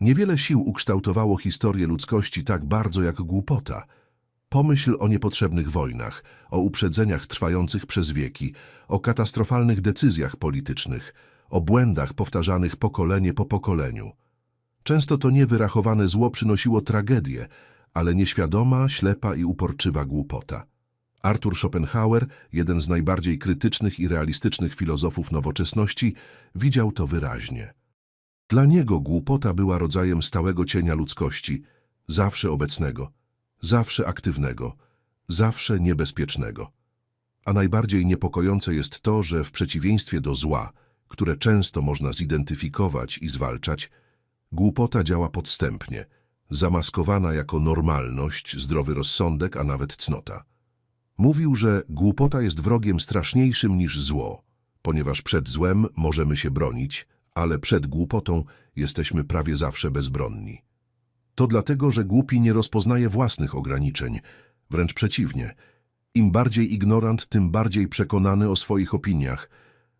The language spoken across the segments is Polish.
Niewiele sił ukształtowało historię ludzkości tak bardzo jak głupota. Pomyśl o niepotrzebnych wojnach, o uprzedzeniach trwających przez wieki, o katastrofalnych decyzjach politycznych, o błędach powtarzanych pokolenie po pokoleniu. Często to niewyrachowane zło przynosiło tragedię, ale nieświadoma, ślepa i uporczywa głupota. Arthur Schopenhauer, jeden z najbardziej krytycznych i realistycznych filozofów nowoczesności, widział to wyraźnie. Dla niego głupota była rodzajem stałego cienia ludzkości, zawsze obecnego, zawsze aktywnego, zawsze niebezpiecznego. A najbardziej niepokojące jest to, że w przeciwieństwie do zła, które często można zidentyfikować i zwalczać, głupota działa podstępnie, zamaskowana jako normalność, zdrowy rozsądek, a nawet cnota. Mówił, że głupota jest wrogiem straszniejszym niż zło, ponieważ przed złem możemy się bronić, ale przed głupotą jesteśmy prawie zawsze bezbronni. To dlatego, że głupi nie rozpoznaje własnych ograniczeń, wręcz przeciwnie. Im bardziej ignorant, tym bardziej przekonany o swoich opiniach.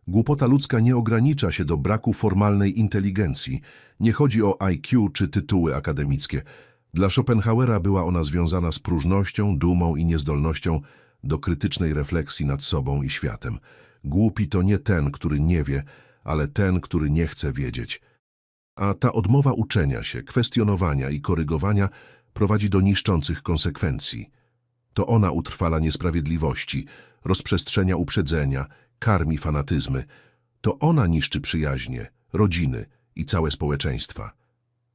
Głupota ludzka nie ogranicza się do braku formalnej inteligencji. Nie chodzi o IQ czy tytuły akademickie. Dla Schopenhauera była ona związana z próżnością, dumą i niezdolnością do krytycznej refleksji nad sobą i światem. Głupi to nie ten, który nie wie, ale ten, który nie chce wiedzieć. A ta odmowa uczenia się, kwestionowania i korygowania prowadzi do niszczących konsekwencji. To ona utrwala niesprawiedliwości, rozprzestrzenia uprzedzenia, karmi fanatyzmy. To ona niszczy przyjaźnie, rodziny i całe społeczeństwa.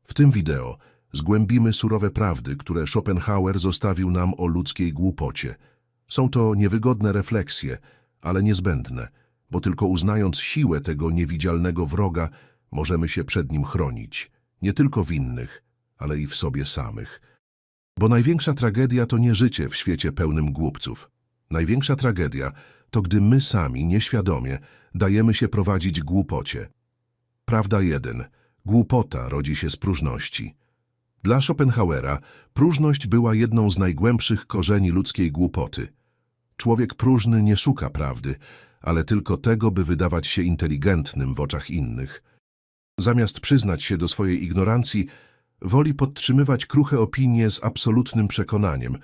W tym wideo zgłębimy surowe prawdy, które Schopenhauer zostawił nam o ludzkiej głupocie. Są to niewygodne refleksje, ale niezbędne, bo tylko uznając siłę tego niewidzialnego wroga, możemy się przed nim chronić, nie tylko w innych, ale i w sobie samych. Bo największa tragedia to nie życie w świecie pełnym głupców. Największa tragedia to gdy my sami, nieświadomie, dajemy się prowadzić głupocie. Prawda jeden. Głupota rodzi się z próżności. Dla Schopenhauera próżność była jedną z najgłębszych korzeni ludzkiej głupoty. Człowiek próżny nie szuka prawdy, ale tylko tego, by wydawać się inteligentnym w oczach innych. Zamiast przyznać się do swojej ignorancji, woli podtrzymywać kruche opinie z absolutnym przekonaniem,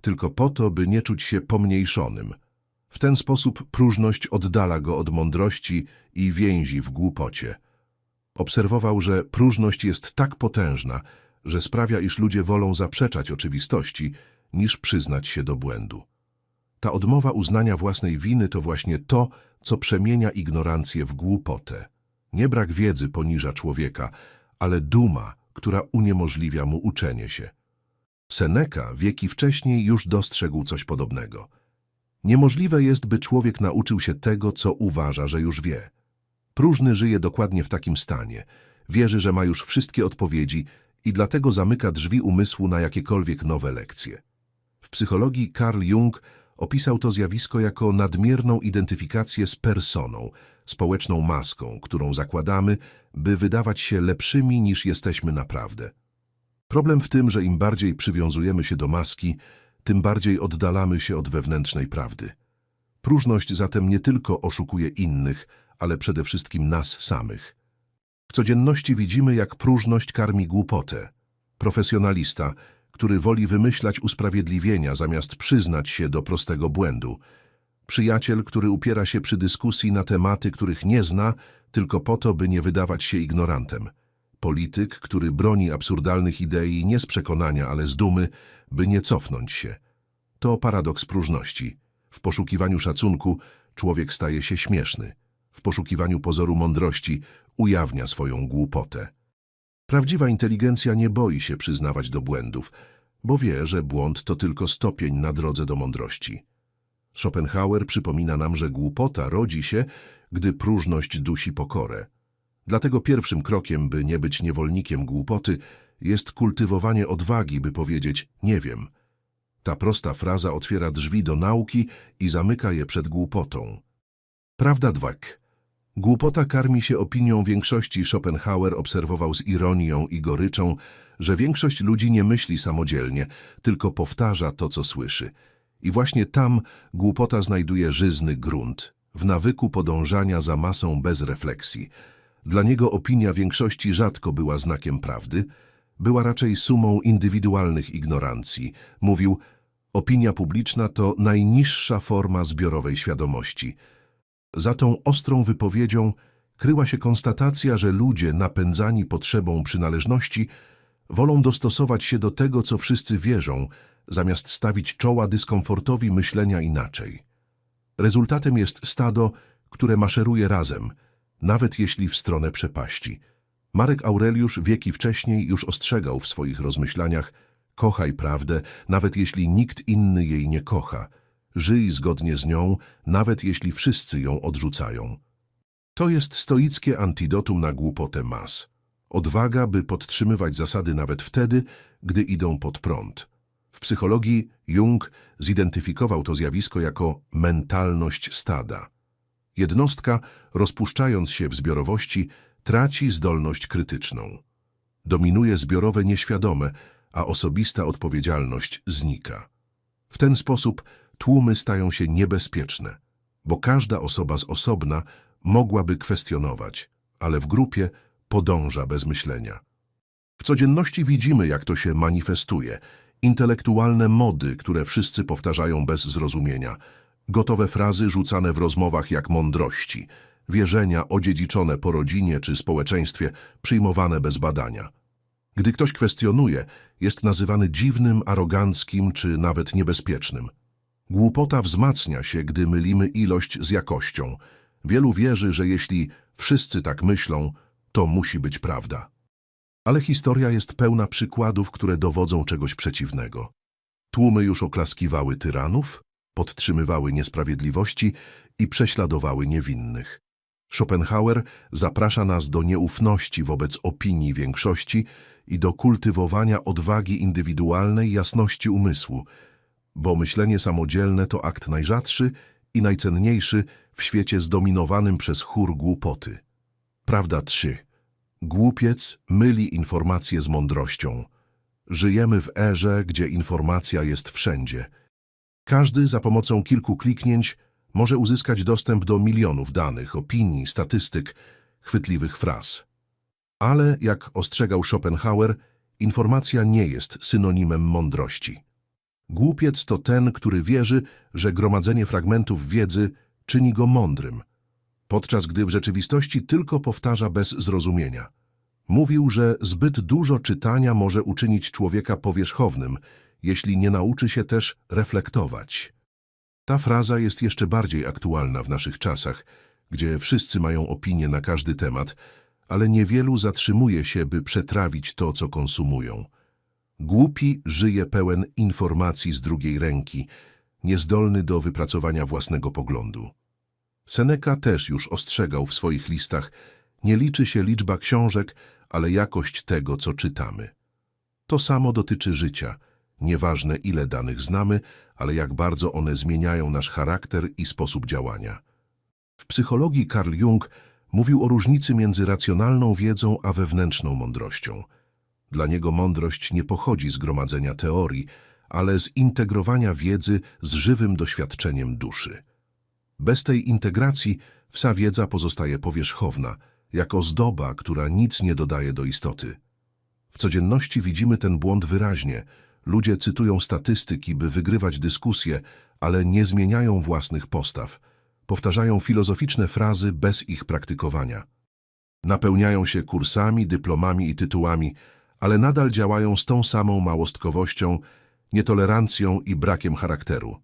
tylko po to, by nie czuć się pomniejszonym. W ten sposób próżność oddala go od mądrości i więzi w głupocie. Obserwował, że próżność jest tak potężna, że sprawia, iż ludzie wolą zaprzeczać oczywistości, niż przyznać się do błędu. Ta odmowa uznania własnej winy to właśnie to, co przemienia ignorancję w głupotę. Nie brak wiedzy poniża człowieka, ale duma, która uniemożliwia mu uczenie się. Seneca wieki wcześniej już dostrzegł coś podobnego. Niemożliwe jest, by człowiek nauczył się tego, co uważa, że już wie. Próżny żyje dokładnie w takim stanie. Wierzy, że ma już wszystkie odpowiedzi i dlatego zamyka drzwi umysłu na jakiekolwiek nowe lekcje. W psychologii Carl Jung opisał to zjawisko jako nadmierną identyfikację z personą, społeczną maską, którą zakładamy, by wydawać się lepszymi niż jesteśmy naprawdę. Problem w tym, że im bardziej przywiązujemy się do maski, tym bardziej oddalamy się od wewnętrznej prawdy. Próżność zatem nie tylko oszukuje innych, ale przede wszystkim nas samych. W codzienności widzimy, jak próżność karmi głupotę. Profesjonalista, który woli wymyślać usprawiedliwienia zamiast przyznać się do prostego błędu. Przyjaciel, który upiera się przy dyskusji na tematy, których nie zna, tylko po to, by nie wydawać się ignorantem. Polityk, który broni absurdalnych idei nie z przekonania, ale z dumy, by nie cofnąć się. To paradoks próżności. W poszukiwaniu szacunku człowiek staje się śmieszny. W poszukiwaniu pozoru mądrości ujawnia swoją głupotę. Prawdziwa inteligencja nie boi się przyznawać do błędów, bo wie, że błąd to tylko stopień na drodze do mądrości. Schopenhauer przypomina nam, że głupota rodzi się, gdy próżność dusi pokorę. Dlatego pierwszym krokiem, by nie być niewolnikiem głupoty, jest kultywowanie odwagi, by powiedzieć nie wiem. Ta prosta fraza otwiera drzwi do nauki i zamyka je przed głupotą. Prawda dwak. Głupota karmi się opinią większości. Schopenhauer obserwował z ironią i goryczą, że większość ludzi nie myśli samodzielnie, tylko powtarza to, co słyszy. I właśnie tam głupota znajduje żyzny grunt, w nawyku podążania za masą bez refleksji. Dla niego opinia większości rzadko była znakiem prawdy, była raczej sumą indywidualnych ignorancji. Mówił, opinia publiczna to najniższa forma zbiorowej świadomości. Za tą ostrą wypowiedzią kryła się konstatacja, że ludzie napędzani potrzebą przynależności wolą dostosować się do tego, co wszyscy wierzą, zamiast stawić czoła dyskomfortowi myślenia inaczej. Rezultatem jest stado, które maszeruje razem, nawet jeśli w stronę przepaści. Marek Aureliusz wieki wcześniej już ostrzegał w swoich rozmyślaniach kochaj prawdę, nawet jeśli nikt inny jej nie kocha. Żyj zgodnie z nią, nawet jeśli wszyscy ją odrzucają. To jest stoickie antidotum na głupotę mas. Odwaga, by podtrzymywać zasady nawet wtedy, gdy idą pod prąd. W psychologii Jung zidentyfikował to zjawisko jako mentalność stada. Jednostka, rozpuszczając się w zbiorowości, traci zdolność krytyczną. Dominuje zbiorowe nieświadome, a osobista odpowiedzialność znika. W ten sposób tłumy stają się niebezpieczne, bo każda osoba z osobna mogłaby kwestionować, ale w grupie podąża bez myślenia. W codzienności widzimy, jak to się manifestuje. Intelektualne mody, które wszyscy powtarzają bez zrozumienia. Gotowe frazy rzucane w rozmowach jak mądrości. Wierzenia odziedziczone po rodzinie czy społeczeństwie, przyjmowane bez badania. Gdy ktoś kwestionuje, jest nazywany dziwnym, aroganckim czy nawet niebezpiecznym. Głupota wzmacnia się, gdy mylimy ilość z jakością. Wielu wierzy, że jeśli wszyscy tak myślą, to musi być prawda. Ale historia jest pełna przykładów, które dowodzą czegoś przeciwnego. Tłumy już oklaskiwały tyranów, podtrzymywały niesprawiedliwości i prześladowały niewinnych. Schopenhauer zaprasza nas do nieufności wobec opinii większości i do kultywowania odwagi indywidualnej jasności umysłu, bo myślenie samodzielne to akt najrzadszy i najcenniejszy w świecie zdominowanym przez chór głupoty. Prawda 3. Głupiec myli informacje z mądrością. Żyjemy w erze, gdzie informacja jest wszędzie. Każdy za pomocą kilku kliknięć może uzyskać dostęp do milionów danych, opinii, statystyk, chwytliwych fraz. Ale, jak ostrzegał Schopenhauer, informacja nie jest synonimem mądrości. Głupiec to ten, który wierzy, że gromadzenie fragmentów wiedzy czyni go mądrym, podczas gdy w rzeczywistości tylko powtarza bez zrozumienia. Mówił, że zbyt dużo czytania może uczynić człowieka powierzchownym, jeśli nie nauczy się też reflektować. Ta fraza jest jeszcze bardziej aktualna w naszych czasach, gdzie wszyscy mają opinie na każdy temat, ale niewielu zatrzymuje się, by przetrawić to, co konsumują. Głupi żyje pełen informacji z drugiej ręki, niezdolny do wypracowania własnego poglądu. Seneca też już ostrzegał w swoich listach, nie liczy się liczba książek, ale jakość tego, co czytamy. To samo dotyczy życia. Nieważne ile danych znamy, ale jak bardzo one zmieniają nasz charakter i sposób działania. W psychologii Carl Jung mówił o różnicy między racjonalną wiedzą a wewnętrzną mądrością. Dla niego mądrość nie pochodzi z gromadzenia teorii, ale z integrowania wiedzy z żywym doświadczeniem duszy. Bez tej integracji wsa wiedza pozostaje powierzchowna, jako ozdoba, która nic nie dodaje do istoty. W codzienności widzimy ten błąd wyraźnie. Ludzie cytują statystyki, by wygrywać dyskusje, ale nie zmieniają własnych postaw. Powtarzają filozoficzne frazy bez ich praktykowania. Napełniają się kursami, dyplomami i tytułami, ale nadal działają z tą samą małostkowością, nietolerancją i brakiem charakteru.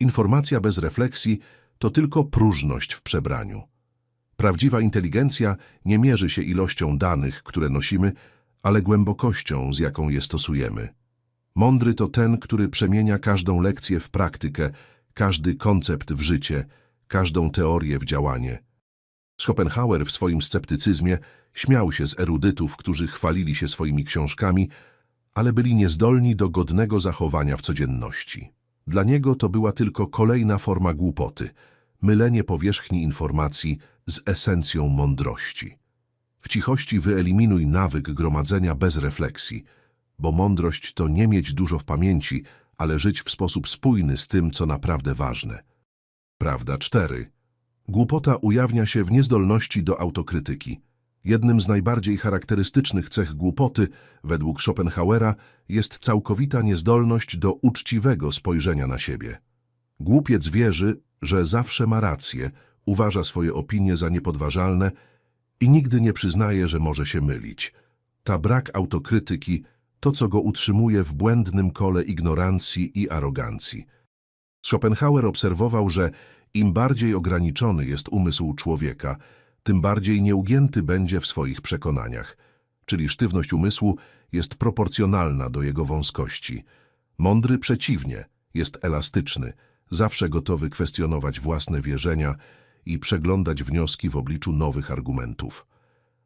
Informacja bez refleksji to tylko próżność w przebraniu. Prawdziwa inteligencja nie mierzy się ilością danych, które nosimy, ale głębokością, z jaką je stosujemy. Mądry to ten, który przemienia każdą lekcję w praktykę, każdy koncept w życie, każdą teorię w działanie. Schopenhauer w swoim sceptycyzmie śmiał się z erudytów, którzy chwalili się swoimi książkami, ale byli niezdolni do godnego zachowania w codzienności. Dla niego to była tylko kolejna forma głupoty, mylenie powierzchni informacji z esencją mądrości. W cichości wyeliminuj nawyk gromadzenia bez refleksji, bo mądrość to nie mieć dużo w pamięci, ale żyć w sposób spójny z tym, co naprawdę ważne. Prawda 4. Głupota ujawnia się w niezdolności do autokrytyki. Jednym z najbardziej charakterystycznych cech głupoty, według Schopenhauera, jest całkowita niezdolność do uczciwego spojrzenia na siebie. Głupiec wierzy, że zawsze ma rację, uważa swoje opinie za niepodważalne i nigdy nie przyznaje, że może się mylić. Ta brak autokrytyki to, co go utrzymuje w błędnym kole ignorancji i arogancji. Schopenhauer obserwował, że im bardziej ograniczony jest umysł człowieka, tym bardziej nieugięty będzie w swoich przekonaniach, czyli sztywność umysłu jest proporcjonalna do jego wąskości. Mądry przeciwnie, jest elastyczny, zawsze gotowy kwestionować własne wierzenia i przeglądać wnioski w obliczu nowych argumentów.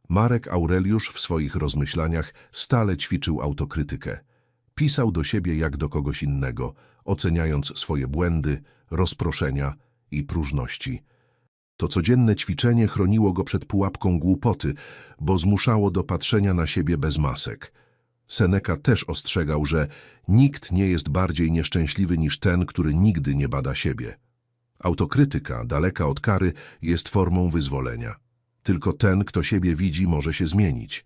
Marek Aureliusz w swoich rozmyślaniach stale ćwiczył autokrytykę. Pisał do siebie jak do kogoś innego, oceniając swoje błędy, rozproszenia i próżności. To codzienne ćwiczenie chroniło go przed pułapką głupoty, bo zmuszało do patrzenia na siebie bez masek. Seneca też ostrzegał, że nikt nie jest bardziej nieszczęśliwy niż ten, który nigdy nie bada siebie. Autokrytyka, daleka od kary, jest formą wyzwolenia. Tylko ten, kto siebie widzi, może się zmienić.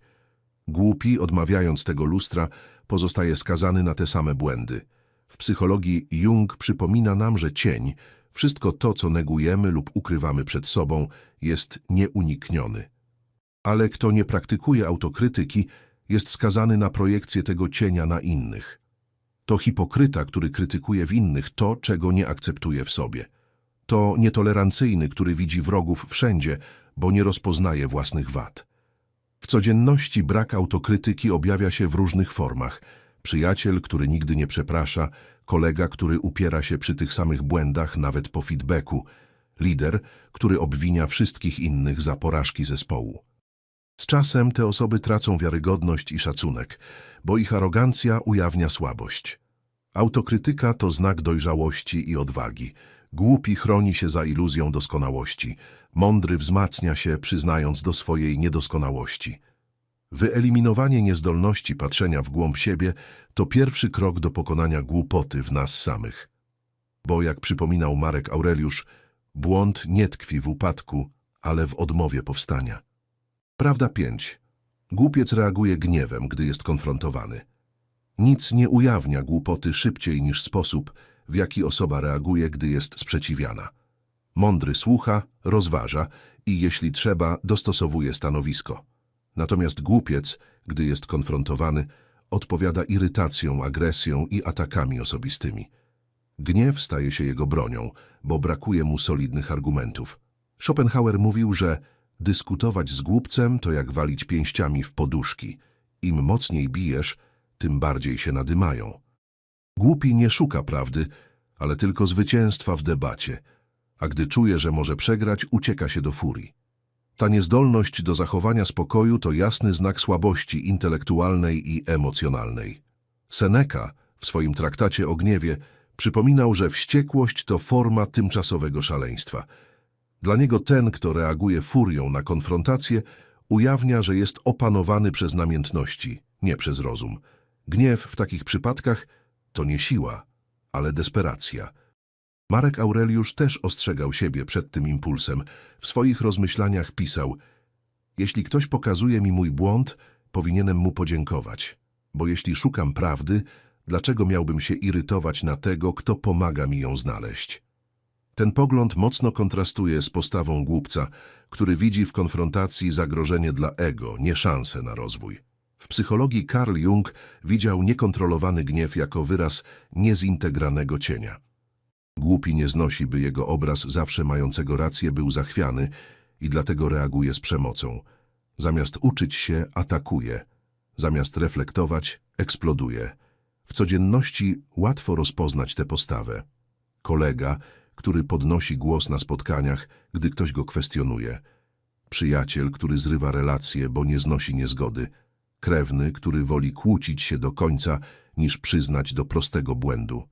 Głupi, odmawiając tego lustra, pozostaje skazany na te same błędy. W psychologii Jung przypomina nam, że cień, wszystko to, co negujemy lub ukrywamy przed sobą, jest nieunikniony. Ale kto nie praktykuje autokrytyki, jest skazany na projekcję tego cienia na innych. To hipokryta, który krytykuje w innych to, czego nie akceptuje w sobie. To nietolerancyjny, który widzi wrogów wszędzie, bo nie rozpoznaje własnych wad. W codzienności brak autokrytyki objawia się w różnych formach. Przyjaciel, który nigdy nie przeprasza, kolega, który upiera się przy tych samych błędach nawet po feedbacku, lider, który obwinia wszystkich innych za porażki zespołu. Z czasem te osoby tracą wiarygodność i szacunek, bo ich arogancja ujawnia słabość. Autokrytyka to znak dojrzałości i odwagi. Głupi chroni się za iluzją doskonałości. Mądry wzmacnia się, przyznając do swojej niedoskonałości. Wyeliminowanie niezdolności patrzenia w głąb siebie to pierwszy krok do pokonania głupoty w nas samych. Bo, jak przypominał Marek Aureliusz, błąd nie tkwi w upadku, ale w odmowie powstania. Prawda 5. Głupiec reaguje gniewem, gdy jest konfrontowany. Nic nie ujawnia głupoty szybciej niż sposób, w jaki osoba reaguje, gdy jest sprzeciwiana. Mądry słucha, rozważa i, jeśli trzeba, dostosowuje stanowisko. Natomiast głupiec, gdy jest konfrontowany, odpowiada irytacją, agresją i atakami osobistymi. Gniew staje się jego bronią, bo brakuje mu solidnych argumentów. Schopenhauer mówił, że dyskutować z głupcem to jak walić pięściami w poduszki. Im mocniej bijesz, tym bardziej się nadymają. Głupi nie szuka prawdy, ale tylko zwycięstwa w debacie, a gdy czuje, że może przegrać, ucieka się do furii. Ta niezdolność do zachowania spokoju to jasny znak słabości intelektualnej i emocjonalnej. Seneca w swoim traktacie o gniewie przypominał, że wściekłość to forma tymczasowego szaleństwa. Dla niego ten, kto reaguje furią na konfrontację, ujawnia, że jest opanowany przez namiętności, nie przez rozum. Gniew w takich przypadkach to nie siła, ale desperacja. Marek Aureliusz też ostrzegał siebie przed tym impulsem. W swoich rozmyślaniach pisał Jeśli ktoś pokazuje mi mój błąd, powinienem mu podziękować, bo jeśli szukam prawdy, dlaczego miałbym się irytować na tego, kto pomaga mi ją znaleźć? Ten pogląd mocno kontrastuje z postawą głupca, który widzi w konfrontacji zagrożenie dla ego, nie szansę na rozwój. W psychologii Carl Jung widział niekontrolowany gniew jako wyraz niezintegranego cienia. Głupi nie znosi, by jego obraz zawsze mającego rację był zachwiany i dlatego reaguje z przemocą. Zamiast uczyć się, atakuje. Zamiast reflektować, eksploduje. W codzienności łatwo rozpoznać tę postawę. Kolega, który podnosi głos na spotkaniach, gdy ktoś go kwestionuje. Przyjaciel, który zrywa relacje, bo nie znosi niezgody. Krewny, który woli kłócić się do końca, niż przyznać do prostego błędu.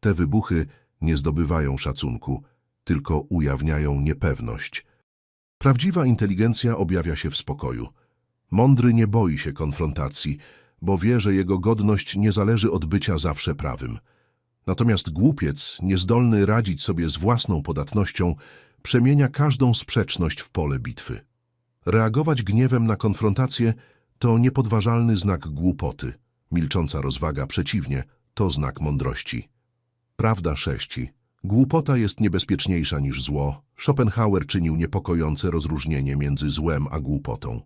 Te wybuchy nie zdobywają szacunku, tylko ujawniają niepewność. Prawdziwa inteligencja objawia się w spokoju. Mądry nie boi się konfrontacji, bo wie, że jego godność nie zależy od bycia zawsze prawym. Natomiast głupiec, niezdolny radzić sobie z własną podatnością, przemienia każdą sprzeczność w pole bitwy. Reagować gniewem na konfrontację to niepodważalny znak głupoty. Milcząca rozwaga przeciwnie, to znak mądrości. Prawda sześci. Głupota jest niebezpieczniejsza niż zło. Schopenhauer czynił niepokojące rozróżnienie między złem a głupotą.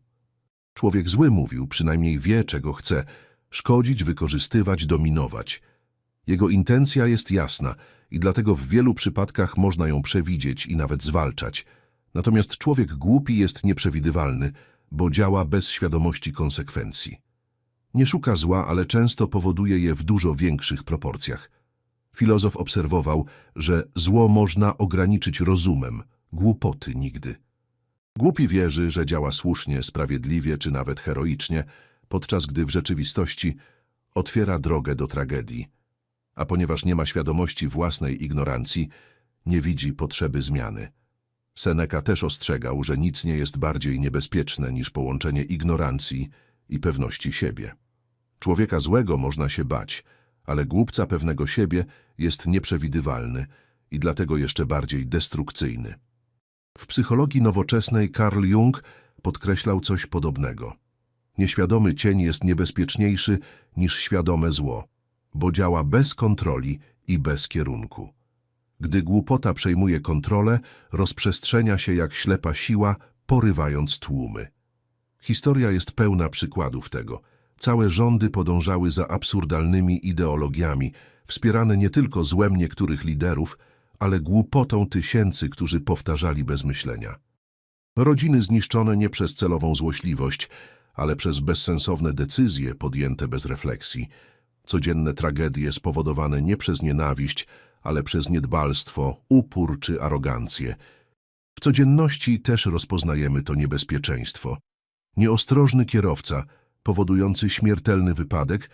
Człowiek zły mówił, przynajmniej wie, czego chce, szkodzić, wykorzystywać, dominować. Jego intencja jest jasna i dlatego w wielu przypadkach można ją przewidzieć i nawet zwalczać. Natomiast człowiek głupi jest nieprzewidywalny, bo działa bez świadomości konsekwencji. Nie szuka zła, ale często powoduje je w dużo większych proporcjach. Filozof obserwował, że zło można ograniczyć rozumem, głupoty nigdy. Głupi wierzy, że działa słusznie, sprawiedliwie czy nawet heroicznie, podczas gdy w rzeczywistości otwiera drogę do tragedii. A ponieważ nie ma świadomości własnej ignorancji, nie widzi potrzeby zmiany. Seneca też ostrzegał, że nic nie jest bardziej niebezpieczne niż połączenie ignorancji i pewności siebie. Człowieka złego można się bać, ale głupca pewnego siebie jest nieprzewidywalny i dlatego jeszcze bardziej destrukcyjny. W psychologii nowoczesnej Carl Jung podkreślał coś podobnego. Nieświadomy cień jest niebezpieczniejszy niż świadome zło, bo działa bez kontroli i bez kierunku. Gdy głupota przejmuje kontrolę, rozprzestrzenia się jak ślepa siła, porywając tłumy. Historia jest pełna przykładów tego. Całe rządy podążały za absurdalnymi ideologiami, wspierane nie tylko złem niektórych liderów, ale głupotą tysięcy, którzy powtarzali bez myślenia. Rodziny zniszczone nie przez celową złośliwość, ale przez bezsensowne decyzje podjęte bez refleksji. Codzienne tragedie spowodowane nie przez nienawiść, ale przez niedbalstwo, upór czy arogancję. W codzienności też rozpoznajemy to niebezpieczeństwo. Nieostrożny kierowca, powodujący śmiertelny wypadek,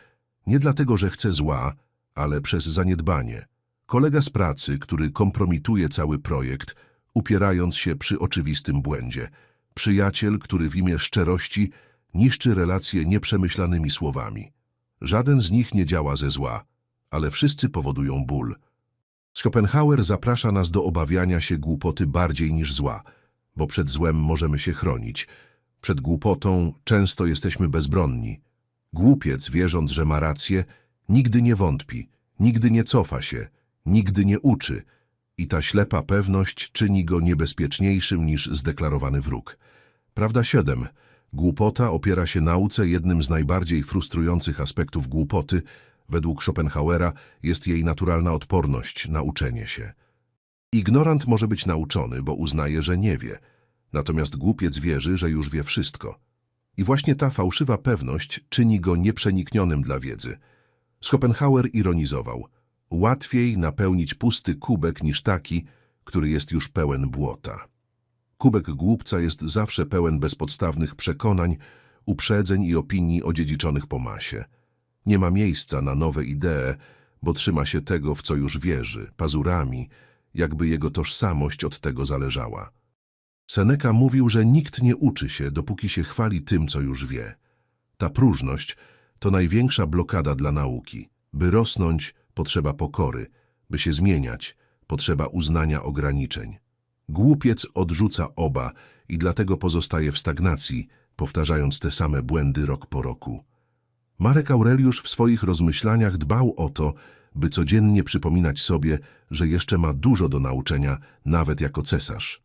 nie dlatego, że chce zła, ale przez zaniedbanie. Kolega z pracy, który kompromituje cały projekt, upierając się przy oczywistym błędzie. Przyjaciel, który w imię szczerości niszczy relacje nieprzemyślanymi słowami. Żaden z nich nie działa ze zła, ale wszyscy powodują ból. Schopenhauer zaprasza nas do obawiania się głupoty bardziej niż zła, bo przed złem możemy się chronić. Przed głupotą często jesteśmy bezbronni. Głupiec, wierząc, że ma rację, nigdy nie wątpi, nigdy nie cofa się, nigdy nie uczy i ta ślepa pewność czyni go niebezpieczniejszym niż zdeklarowany wróg. Prawda 7. Głupota opiera się nauce jednym z najbardziej frustrujących aspektów głupoty, według Schopenhauera jest jej naturalna odporność na uczenie się. Ignorant może być nauczony, bo uznaje, że nie wie, natomiast głupiec wierzy, że już wie wszystko. I właśnie ta fałszywa pewność czyni go nieprzeniknionym dla wiedzy. Schopenhauer ironizował. Łatwiej napełnić pusty kubek niż taki, który jest już pełen błota. Kubek głupca jest zawsze pełen bezpodstawnych przekonań, uprzedzeń i opinii odziedziczonych po masie. Nie ma miejsca na nowe idee, bo trzyma się tego, w co już wierzy, pazurami, jakby jego tożsamość od tego zależała. Seneca mówił, że nikt nie uczy się, dopóki się chwali tym, co już wie. Ta próżność to największa blokada dla nauki. By rosnąć, potrzeba pokory, by się zmieniać, potrzeba uznania ograniczeń. Głupiec odrzuca oba i dlatego pozostaje w stagnacji, powtarzając te same błędy rok po roku. Marek Aureliusz w swoich rozmyślaniach dbał o to, by codziennie przypominać sobie, że jeszcze ma dużo do nauczenia, nawet jako cesarz.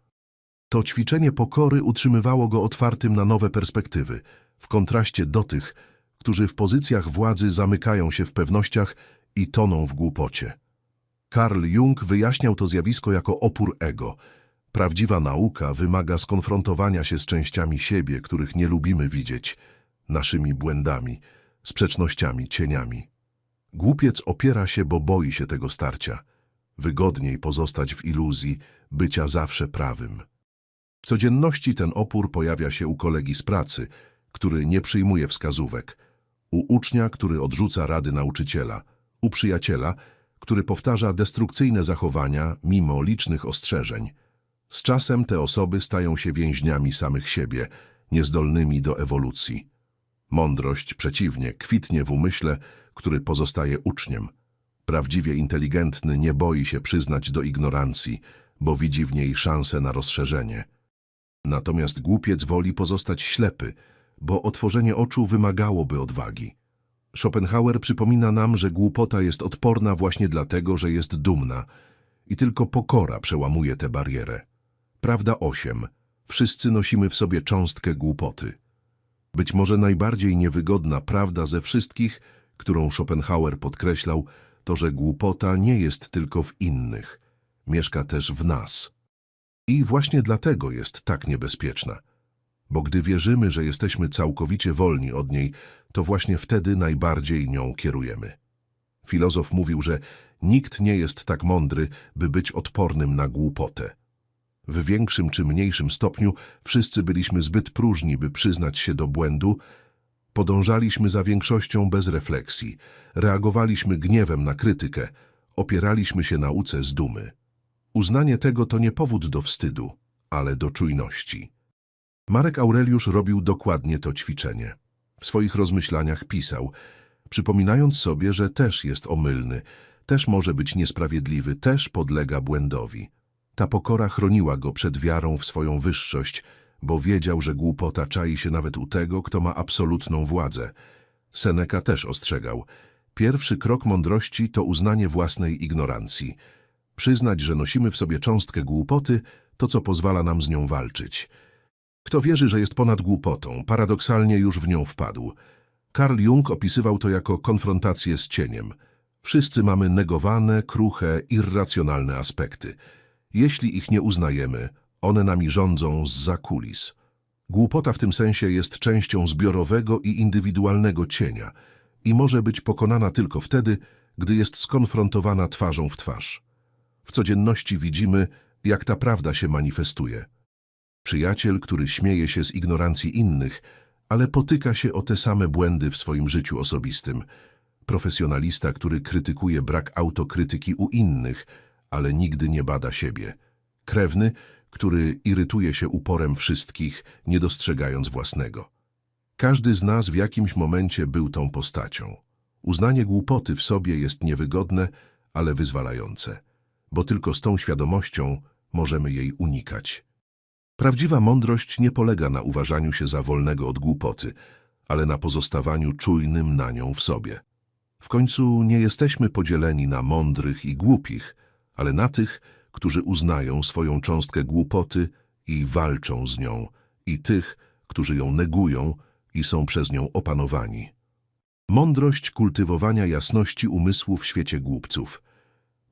To ćwiczenie pokory utrzymywało go otwartym na nowe perspektywy, w kontraście do tych, którzy w pozycjach władzy zamykają się w pewnościach i toną w głupocie. Karl Jung wyjaśniał to zjawisko jako opór ego. Prawdziwa nauka wymaga skonfrontowania się z częściami siebie, których nie lubimy widzieć, naszymi błędami, sprzecznościami, cieniami. Głupiec opiera się, bo boi się tego starcia. Wygodniej pozostać w iluzji bycia zawsze prawym. Codzienności ten opór pojawia się u kolegi z pracy, który nie przyjmuje wskazówek, u ucznia, który odrzuca rady nauczyciela, u przyjaciela, który powtarza destrukcyjne zachowania mimo licznych ostrzeżeń. Z czasem te osoby stają się więźniami samych siebie, niezdolnymi do ewolucji. Mądrość, przeciwnie, kwitnie w umyśle, który pozostaje uczniem. Prawdziwie inteligentny nie boi się przyznać do ignorancji, bo widzi w niej szansę na rozszerzenie. Natomiast głupiec woli pozostać ślepy, bo otworzenie oczu wymagałoby odwagi. Schopenhauer przypomina nam, że głupota jest odporna właśnie dlatego, że jest dumna i tylko pokora przełamuje tę barierę. Prawda 8. Wszyscy nosimy w sobie cząstkę głupoty. Być może najbardziej niewygodna prawda ze wszystkich, którą Schopenhauer podkreślał, to że głupota nie jest tylko w innych, mieszka też w nas. I właśnie dlatego jest tak niebezpieczna. Bo gdy wierzymy, że jesteśmy całkowicie wolni od niej, to właśnie wtedy najbardziej nią kierujemy. Filozof mówił, że nikt nie jest tak mądry, by być odpornym na głupotę. W większym czy mniejszym stopniu wszyscy byliśmy zbyt próżni, by przyznać się do błędu, podążaliśmy za większością bez refleksji, reagowaliśmy gniewem na krytykę, opieraliśmy się nauce z dumy. Uznanie tego to nie powód do wstydu, ale do czujności. Marek Aureliusz robił dokładnie to ćwiczenie. W swoich rozmyślaniach pisał, przypominając sobie, że też jest omylny, też może być niesprawiedliwy, też podlega błędowi. Ta pokora chroniła go przed wiarą w swoją wyższość, bo wiedział, że głupota czai się nawet u tego, kto ma absolutną władzę. Seneca też ostrzegał. Pierwszy krok mądrości to uznanie własnej ignorancji. Przyznać, że nosimy w sobie cząstkę głupoty, to co pozwala nam z nią walczyć. Kto wierzy, że jest ponad głupotą, paradoksalnie już w nią wpadł. Karl Jung opisywał to jako konfrontację z cieniem. Wszyscy mamy negowane, kruche, irracjonalne aspekty. Jeśli ich nie uznajemy, one nami rządzą z kulis. Głupota w tym sensie jest częścią zbiorowego i indywidualnego cienia i może być pokonana tylko wtedy, gdy jest skonfrontowana twarzą w twarz. W codzienności widzimy, jak ta prawda się manifestuje. Przyjaciel, który śmieje się z ignorancji innych, ale potyka się o te same błędy w swoim życiu osobistym. Profesjonalista, który krytykuje brak autokrytyki u innych, ale nigdy nie bada siebie. Krewny, który irytuje się uporem wszystkich, nie dostrzegając własnego. Każdy z nas w jakimś momencie był tą postacią. Uznanie głupoty w sobie jest niewygodne, ale wyzwalające, bo tylko z tą świadomością możemy jej unikać. Prawdziwa mądrość nie polega na uważaniu się za wolnego od głupoty, ale na pozostawaniu czujnym na nią w sobie. W końcu nie jesteśmy podzieleni na mądrych i głupich, ale na tych, którzy uznają swoją cząstkę głupoty i walczą z nią, i tych, którzy ją negują i są przez nią opanowani. Mądrość kultywowania jasności umysłu w świecie głupców.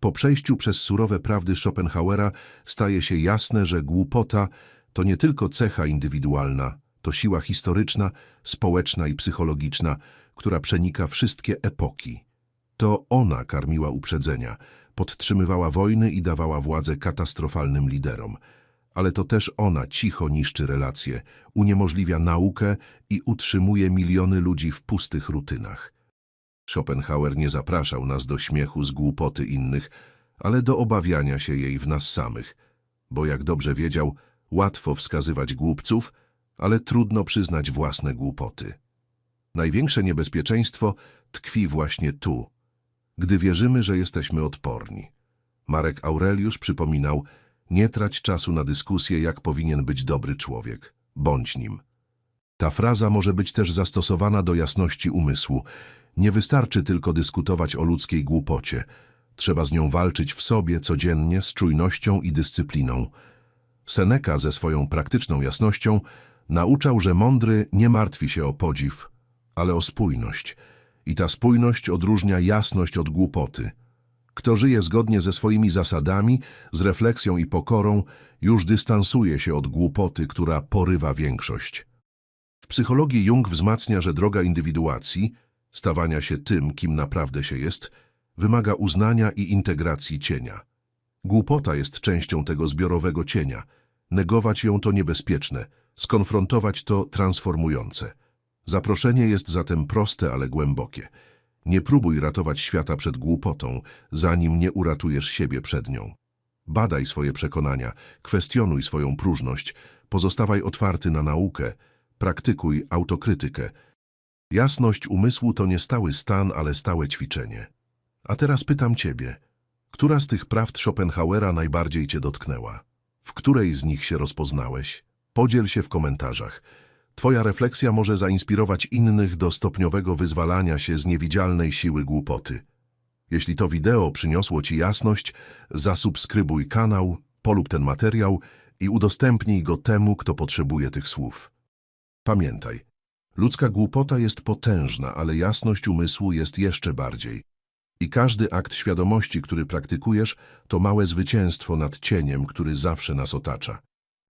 Po przejściu przez surowe prawdy Schopenhauera staje się jasne, że głupota to nie tylko cecha indywidualna, to siła historyczna, społeczna i psychologiczna, która przenika wszystkie epoki. To ona karmiła uprzedzenia, podtrzymywała wojny i dawała władzę katastrofalnym liderom. Ale to też ona cicho niszczy relacje, uniemożliwia naukę i utrzymuje miliony ludzi w pustych rutynach. Schopenhauer nie zapraszał nas do śmiechu z głupoty innych, ale do obawiania się jej w nas samych, bo jak dobrze wiedział, łatwo wskazywać głupców, ale trudno przyznać własne głupoty. Największe niebezpieczeństwo tkwi właśnie tu, gdy wierzymy, że jesteśmy odporni. Marek Aureliusz przypominał, nie trać czasu na dyskusję, jak powinien być dobry człowiek. Bądź nim. Ta fraza może być też zastosowana do jasności umysłu. Nie wystarczy tylko dyskutować o ludzkiej głupocie. Trzeba z nią walczyć w sobie codziennie z czujnością i dyscypliną. Seneca ze swoją praktyczną jasnością nauczał, że mądry nie martwi się o podziw, ale o spójność – i ta spójność odróżnia jasność od głupoty. Kto żyje zgodnie ze swoimi zasadami, z refleksją i pokorą, już dystansuje się od głupoty, która porywa większość. W psychologii Jung wzmacnia, że droga indywiduacji, stawania się tym, kim naprawdę się jest, wymaga uznania i integracji cienia. Głupota jest częścią tego zbiorowego cienia. Negować ją to niebezpieczne, skonfrontować to transformujące. Zaproszenie jest zatem proste, ale głębokie. Nie próbuj ratować świata przed głupotą, zanim nie uratujesz siebie przed nią. Badaj swoje przekonania, kwestionuj swoją próżność, pozostawaj otwarty na naukę, praktykuj autokrytykę. Jasność umysłu to nie stały stan, ale stałe ćwiczenie. A teraz pytam ciebie, która z tych prawd Schopenhauera najbardziej cię dotknęła? W której z nich się rozpoznałeś? Podziel się w komentarzach. Twoja refleksja może zainspirować innych do stopniowego wyzwalania się z niewidzialnej siły głupoty. Jeśli to wideo przyniosło Ci jasność, zasubskrybuj kanał, polub ten materiał i udostępnij go temu, kto potrzebuje tych słów. Pamiętaj, ludzka głupota jest potężna, ale jasność umysłu jest jeszcze bardziej. I każdy akt świadomości, który praktykujesz, to małe zwycięstwo nad cieniem, który zawsze nas otacza.